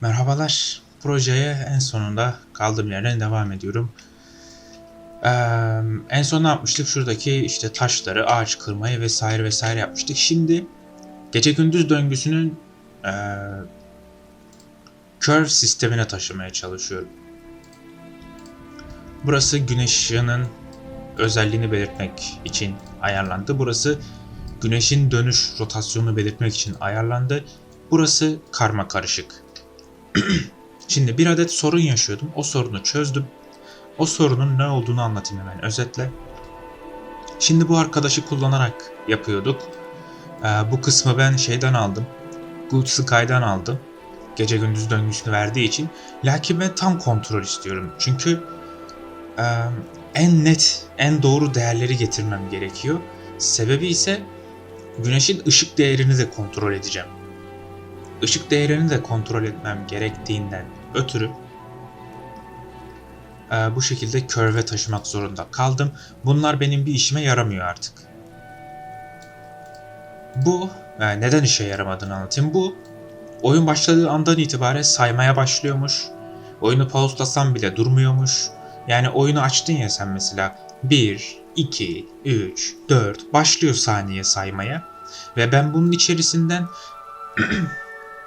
Merhabalar. Projeye en sonunda kaldığım yerden devam ediyorum. Ee, en son ne yapmıştık? Şuradaki işte taşları, ağaç kırmayı vesaire vesaire yapmıştık. Şimdi gece gündüz döngüsünün ee, curve sistemine taşımaya çalışıyorum. Burası güneş ışığının özelliğini belirtmek için ayarlandı. Burası güneşin dönüş rotasyonunu belirtmek için ayarlandı. Burası karma karışık. Şimdi bir adet sorun yaşıyordum. O sorunu çözdüm. O sorunun ne olduğunu anlatayım hemen özetle. Şimdi bu arkadaşı kullanarak yapıyorduk. Ee, bu kısmı ben şeyden aldım. Good Sky'dan aldım. Gece gündüz döngüsünü verdiği için. Lakin ben tam kontrol istiyorum. Çünkü e, en net, en doğru değerleri getirmem gerekiyor. Sebebi ise güneşin ışık değerini de kontrol edeceğim. Işık değerini de kontrol etmem gerektiğinden ötürü e, bu şekilde körve taşımak zorunda kaldım. Bunlar benim bir işime yaramıyor artık. Bu e, neden işe yaramadığını anlatayım. Bu oyun başladığı andan itibaren saymaya başlıyormuş. Oyunu pauselasam bile durmuyormuş. Yani oyunu açtın ya sen mesela 1, 2, 3, 4 başlıyor saniye saymaya. Ve ben bunun içerisinden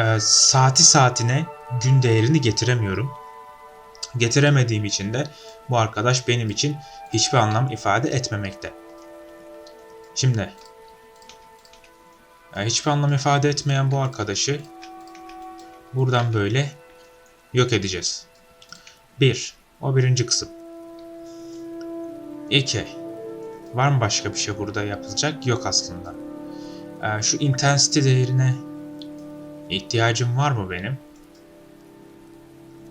e, saati saatine gün değerini getiremiyorum. Getiremediğim için de bu arkadaş benim için hiçbir anlam ifade etmemekte. Şimdi e, hiçbir anlam ifade etmeyen bu arkadaşı buradan böyle yok edeceğiz. 1. O birinci kısım. 2. Var mı başka bir şey burada yapılacak? Yok aslında. E, şu intensity değerine ihtiyacım var mı benim?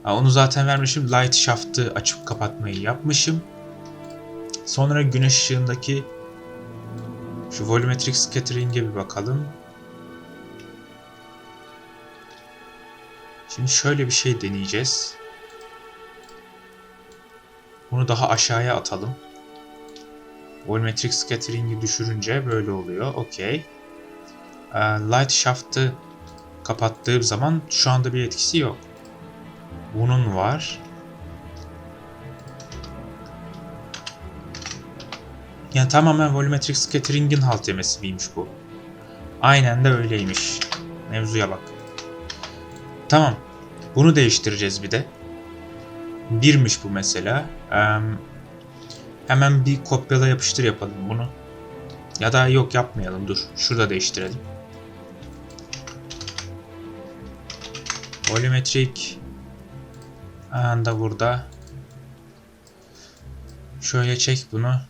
Ha, onu zaten vermişim. Light shaft'ı açıp kapatmayı yapmışım. Sonra güneş ışığındaki şu volumetric scattering'e bir bakalım. Şimdi şöyle bir şey deneyeceğiz. Bunu daha aşağıya atalım. Volumetric scattering'i düşürünce böyle oluyor. Okey. Ee, light shaft'ı kapattığım zaman şu anda bir etkisi yok. Bunun var. Yani tamamen volumetric scattering'in halt yemesi miymiş bu? Aynen de öyleymiş. Mevzuya bak. Tamam. Bunu değiştireceğiz bir de. Birmiş bu mesela. Ee, hemen bir kopyala yapıştır yapalım bunu. Ya da yok yapmayalım dur. Şurada değiştirelim. Volumetrik anda burada. Şöyle çek bunu.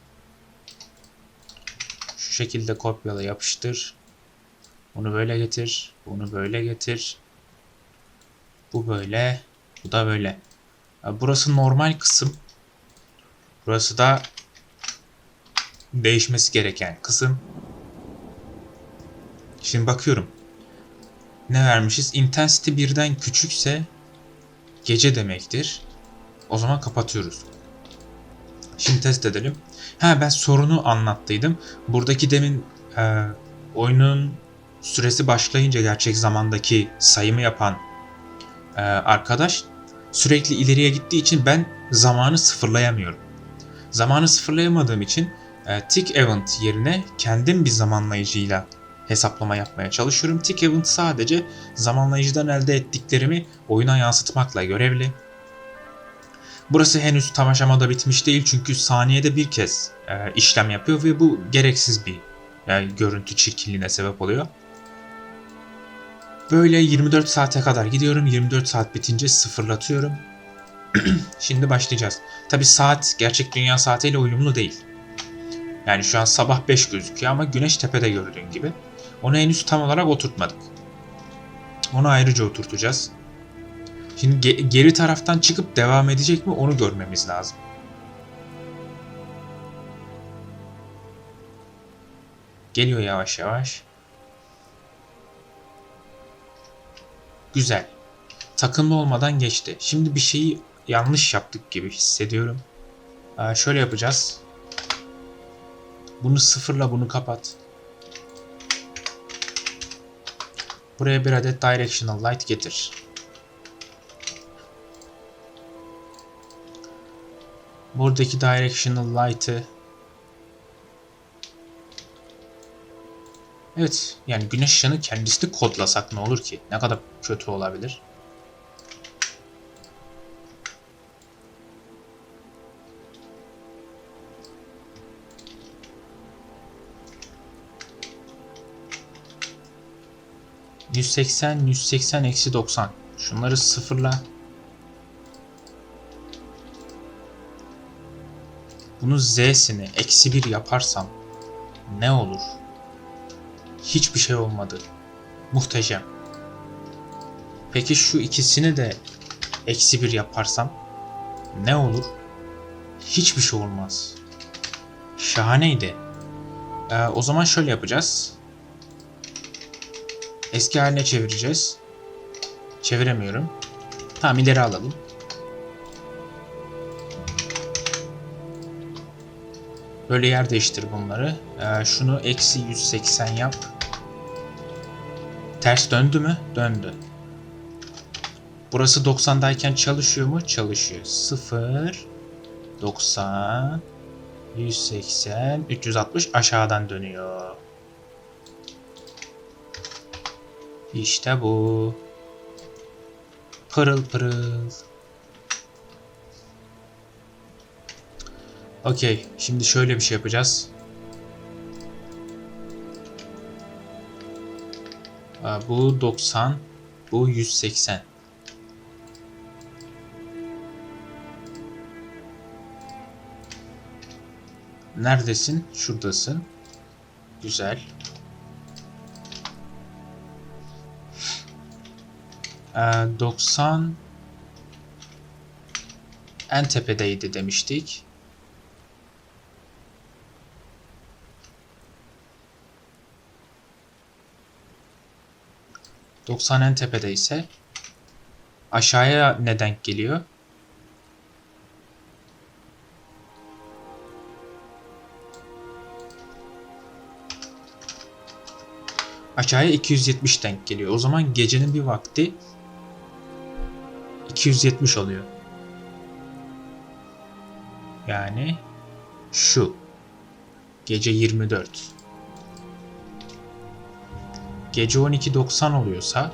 Şu şekilde kopyala yapıştır. Bunu böyle getir. Bunu böyle getir. Bu böyle. Bu da böyle. Burası normal kısım. Burası da değişmesi gereken kısım. Şimdi bakıyorum. Ne vermişiz? Intensity birden küçükse gece demektir. O zaman kapatıyoruz. Şimdi test edelim. Ha ben sorunu anlattıydım. Buradaki demin e, oyunun süresi başlayınca gerçek zamandaki sayımı yapan e, arkadaş sürekli ileriye gittiği için ben zamanı sıfırlayamıyorum. Zamanı sıfırlayamadığım için e, tick event yerine kendim bir zamanlayıcıyla hesaplama yapmaya çalışıyorum. Tick event sadece zamanlayıcıdan elde ettiklerimi oyuna yansıtmakla görevli. Burası henüz tam aşamada bitmiş değil çünkü saniyede bir kez e, işlem yapıyor ve bu gereksiz bir e, görüntü çirkinliğine sebep oluyor. Böyle 24 saate kadar gidiyorum. 24 saat bitince sıfırlatıyorum. Şimdi başlayacağız. Tabi saat gerçek dünya saatiyle uyumlu değil. Yani şu an sabah 5 gözüküyor ama güneş tepede gördüğün gibi. Onu henüz tam olarak oturtmadık. Onu ayrıca oturtacağız. Şimdi ge- geri taraftan çıkıp devam edecek mi onu görmemiz lazım. Geliyor yavaş yavaş. Güzel. Takılma olmadan geçti. Şimdi bir şeyi yanlış yaptık gibi hissediyorum. Ee, şöyle yapacağız. Bunu sıfırla bunu kapat. Buraya bir adet directional light getir. Buradaki directional light'ı Evet yani güneş ışığını kendisi kodlasak ne olur ki? Ne kadar kötü olabilir? ...180, 180, eksi 90. Şunları sıfırla. Bunu z'sini eksi 1 yaparsam... ...ne olur? Hiçbir şey olmadı. Muhteşem. Peki şu ikisini de eksi bir yaparsam ne olur? Hiçbir şey olmaz. Şahaneydi. Ee, o zaman şöyle yapacağız. Eski haline çevireceğiz. Çeviremiyorum. Tamam ileri alalım. Böyle yer değiştir bunları. Ee, şunu eksi 180 yap. Ters döndü mü? Döndü. Burası 90'dayken çalışıyor mu? Çalışıyor. 0, 90, 180, 360 aşağıdan dönüyor. İşte bu. Pırıl pırıl. Okey. Şimdi şöyle bir şey yapacağız. Bu 90. Bu 180. Neredesin? Şuradasın. Güzel. 90 en tepedeydi demiştik. Doksan en tepede ise aşağıya ne denk geliyor? Aşağıya 270 denk geliyor. O zaman gecenin bir vakti 270 oluyor. Yani şu. Gece 24. Gece 12.90 oluyorsa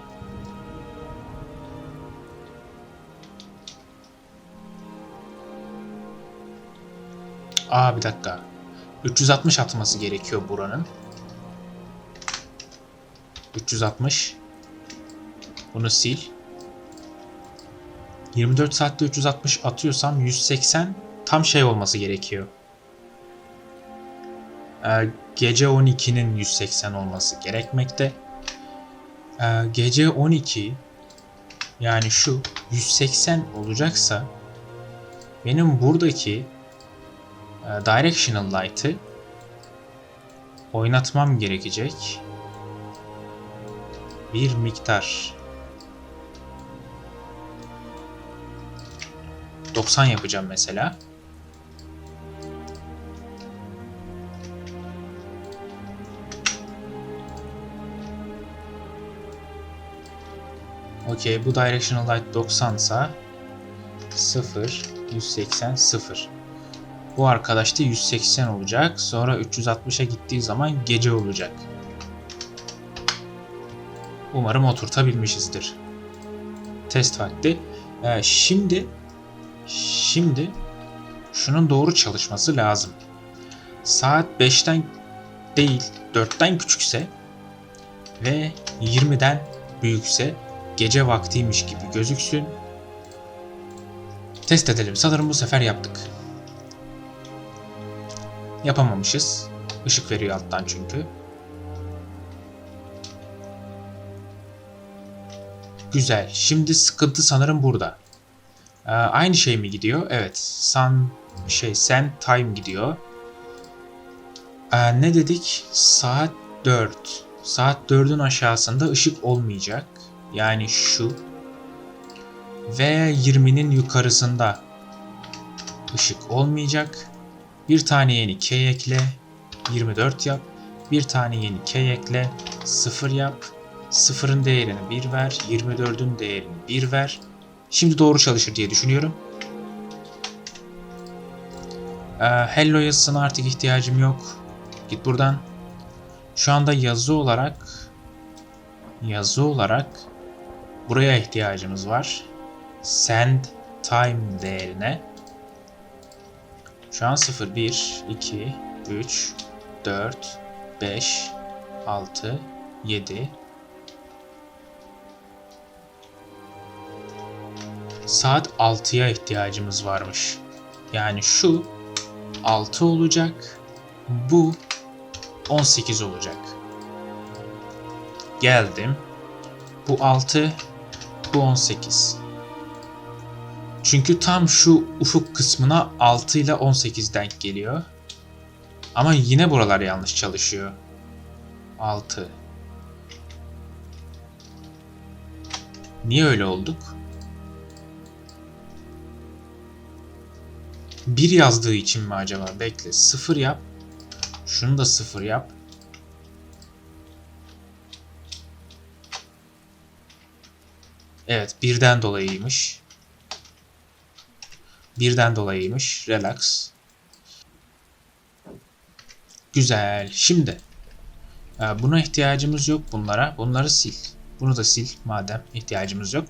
Aa bir dakika. 360 atması gerekiyor buranın. 360. Bunu sil. 24 saatte 360 atıyorsam 180 tam şey olması gerekiyor. Ee, gece 12'nin 180 olması gerekmekte. Ee, gece 12 yani şu 180 olacaksa benim buradaki e, directional light'ı oynatmam gerekecek bir miktar 90 yapacağım mesela. Okey bu directional light 90 sa 0 180 0. Bu arkadaş da 180 olacak. Sonra 360'a gittiği zaman gece olacak. Umarım oturtabilmişizdir. Test vakti. Ee, şimdi şimdi şunun doğru çalışması lazım. Saat 5'ten değil 4'ten küçükse ve 20'den büyükse gece vaktiymiş gibi gözüksün. Test edelim. Sanırım bu sefer yaptık. Yapamamışız. Işık veriyor alttan çünkü. Güzel. Şimdi sıkıntı sanırım burada. Ee, aynı şey mi gidiyor? Evet. Sun şey sen time gidiyor. Ee, ne dedik? Saat 4. Saat 4'ün aşağısında ışık olmayacak. Yani şu. Ve 20'nin yukarısında ışık olmayacak. Bir tane yeni k ekle. 24 yap. Bir tane yeni k ekle. 0 yap. 0'ın değerini 1 ver. 24'ün değerini 1 ver. Şimdi doğru çalışır diye düşünüyorum. Ee, hello yazısına artık ihtiyacım yok. Git buradan. Şu anda yazı olarak yazı olarak buraya ihtiyacımız var. Send time değerine. Şu an 0, 1, 2, 3, 4, 5, 6, 7. Saat 6'ya ihtiyacımız varmış. Yani şu 6 olacak. Bu 18 olacak. Geldim. Bu 6, bu 18. Çünkü tam şu ufuk kısmına 6 ile 18 denk geliyor. Ama yine buralar yanlış çalışıyor. 6. Niye öyle olduk? 1 yazdığı için mi acaba? Bekle. 0 yap. Şunu da 0 yap. Evet, birden dolayıymış. Birden dolayıymış. Relax. Güzel. Şimdi e, buna ihtiyacımız yok bunlara. Bunları sil. Bunu da sil madem ihtiyacımız yok.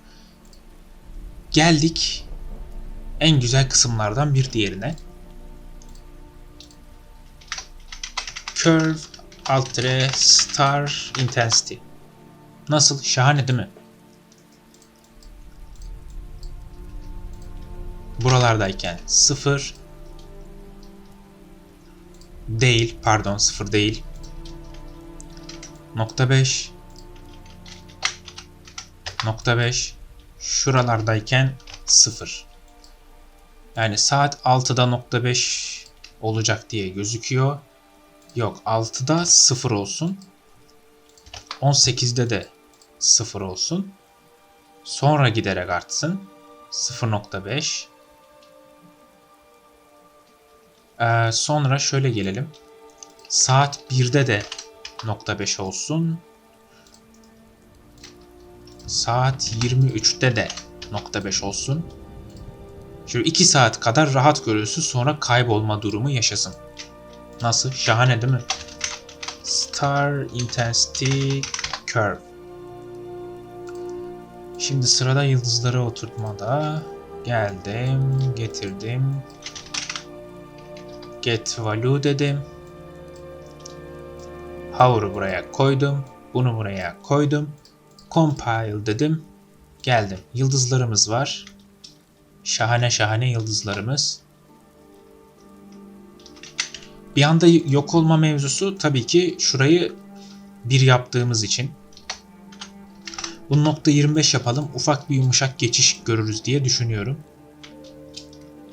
Geldik en güzel kısımlardan bir diğerine. Curve Altre Star Intensity. Nasıl? Şahane değil mi? Buralardayken 0 değil, pardon 0 değil. Nokta 5 nokta 5 şuralardayken 0. Yani saat 6'da nokta 5 olacak diye gözüküyor. Yok 6'da 0 olsun. 18'de de 0 olsun. Sonra giderek artsın. 0.5 ee, Sonra şöyle gelelim. Saat 1'de de nokta 5 olsun. Saat 23'te de nokta 5 olsun. Şöyle 2 saat kadar rahat görülsün sonra kaybolma durumu yaşasın. Nasıl? Şahane değil mi? Star Intensity Curve. Şimdi sırada yıldızları oturtmada. Geldim, getirdim. Get value dedim. Hover'ı buraya koydum. Bunu buraya koydum. Compile dedim. Geldim. Yıldızlarımız var. Şahane şahane yıldızlarımız. Bir anda yok olma mevzusu tabii ki şurayı bir yaptığımız için. Bu nokta 25 yapalım. Ufak bir yumuşak geçiş görürüz diye düşünüyorum.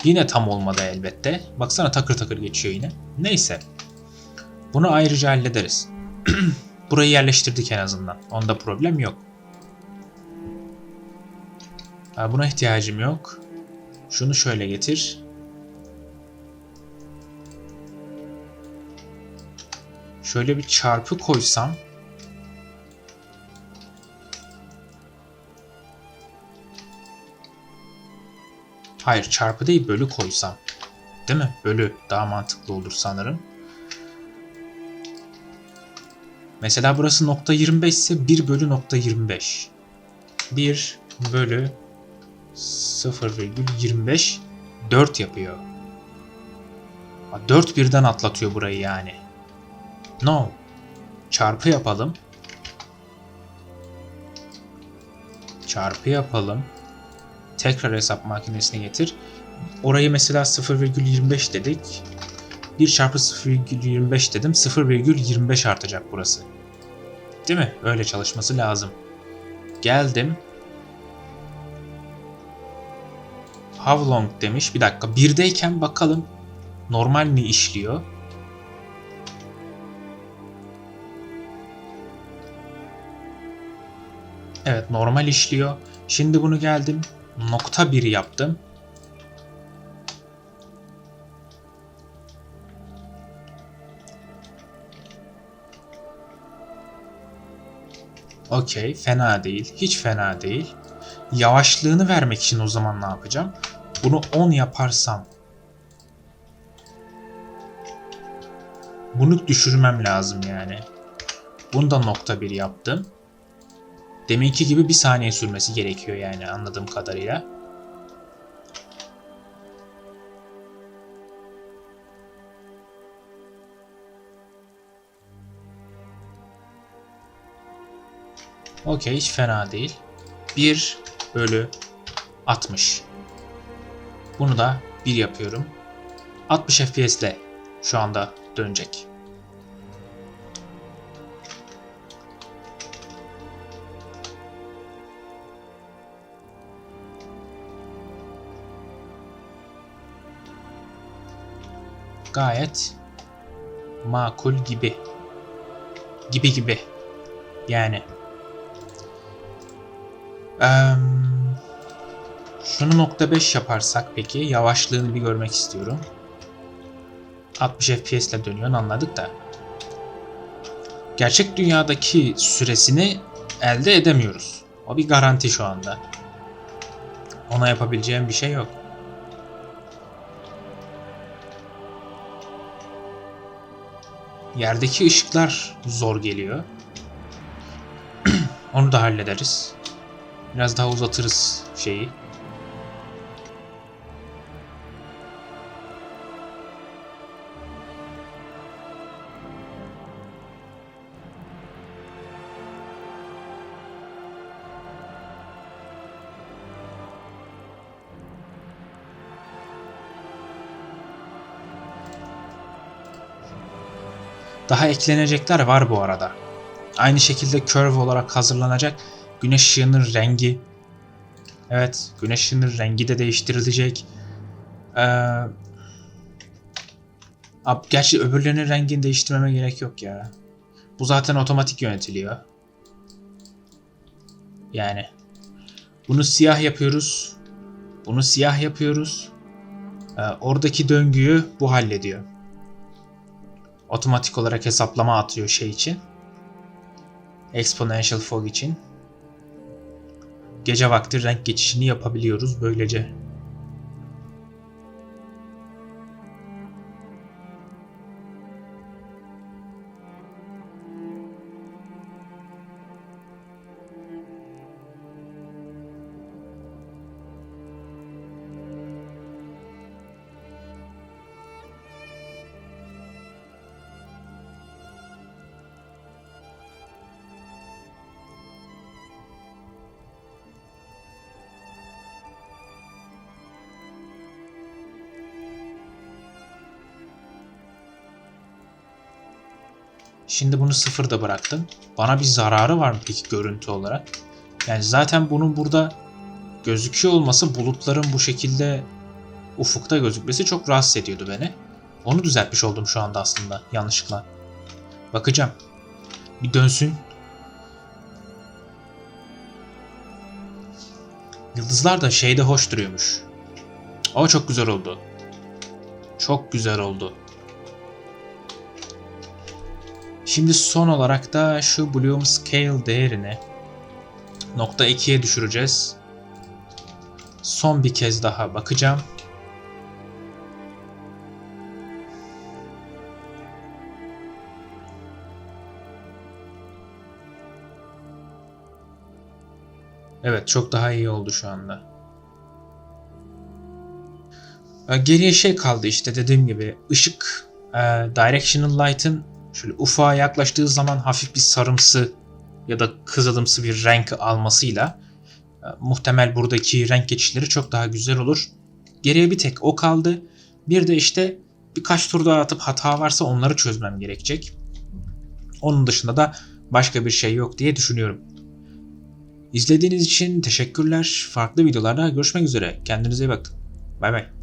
Yine tam olmadı elbette. Baksana takır takır geçiyor yine. Neyse. Bunu ayrıca hallederiz. Burayı yerleştirdik en azından. Onda problem yok. Buna ihtiyacım yok. Şunu şöyle getir. Şöyle bir çarpı koysam. Hayır çarpı değil bölü koysam. Değil mi? Bölü daha mantıklı olur sanırım. Mesela burası nokta 25 ise 1 bölü nokta 25. 1 bölü 0,25 4 yapıyor. 4 birden atlatıyor burayı yani. No. Çarpı yapalım. Çarpı yapalım. Tekrar hesap makinesine getir. Orayı mesela 0,25 dedik. 1 çarpı 0,25 dedim. 0,25 artacak burası. Değil mi? Öyle çalışması lazım. Geldim. How long demiş. Bir dakika. Birdeyken bakalım normal mi işliyor? Evet normal işliyor. Şimdi bunu geldim. Nokta 1 yaptım. Okey fena değil. Hiç fena değil. Yavaşlığını vermek için o zaman ne yapacağım? Bunu 10 yaparsam Bunu düşürmem lazım yani. Bunu da nokta bir yaptım. Deminki gibi bir saniye sürmesi gerekiyor yani anladığım kadarıyla. Okey hiç fena değil. 1 bölü 60. Bunu da 1 yapıyorum. 60 FPS ile şu anda dönecek. Gayet makul gibi. Gibi gibi. Yani. Eee şunu nokta 5 yaparsak peki yavaşlığını bir görmek istiyorum. 60 FPS ile dönüyor anladık da. Gerçek dünyadaki süresini elde edemiyoruz. O bir garanti şu anda. Ona yapabileceğim bir şey yok. Yerdeki ışıklar zor geliyor. Onu da hallederiz. Biraz daha uzatırız şeyi. Daha eklenecekler var bu arada. Aynı şekilde curve olarak hazırlanacak güneş ışığının rengi. Evet, güneş ışığının rengi de değiştirilecek. Ee, gerçi öbürlerinin rengini değiştirmeme gerek yok ya. Bu zaten otomatik yönetiliyor. Yani bunu siyah yapıyoruz. Bunu siyah yapıyoruz. Ee, oradaki döngüyü bu hallediyor otomatik olarak hesaplama atıyor şey için. Exponential fog için. Gece vakti renk geçişini yapabiliyoruz böylece. Şimdi bunu sıfırda bıraktım. Bana bir zararı var mı peki görüntü olarak? Yani zaten bunun burada gözüküyor olması bulutların bu şekilde ufukta gözükmesi çok rahatsız ediyordu beni. Onu düzeltmiş oldum şu anda aslında yanlışlıkla. Bakacağım. Bir dönsün. Yıldızlar da şeyde hoş duruyormuş. O çok güzel oldu. Çok güzel oldu. Şimdi son olarak da şu Bloom Scale değerini nokta 2'ye düşüreceğiz. Son bir kez daha bakacağım. Evet çok daha iyi oldu şu anda. Ee, geriye şey kaldı işte dediğim gibi ışık e, Directional Light'ın şöyle ufağa yaklaştığı zaman hafif bir sarımsı ya da kızılımsı bir renk almasıyla e, muhtemel buradaki renk geçişleri çok daha güzel olur. Geriye bir tek o kaldı. Bir de işte birkaç tur daha atıp hata varsa onları çözmem gerekecek. Onun dışında da başka bir şey yok diye düşünüyorum. İzlediğiniz için teşekkürler. Farklı videolarda görüşmek üzere. Kendinize iyi bakın. Bay bay.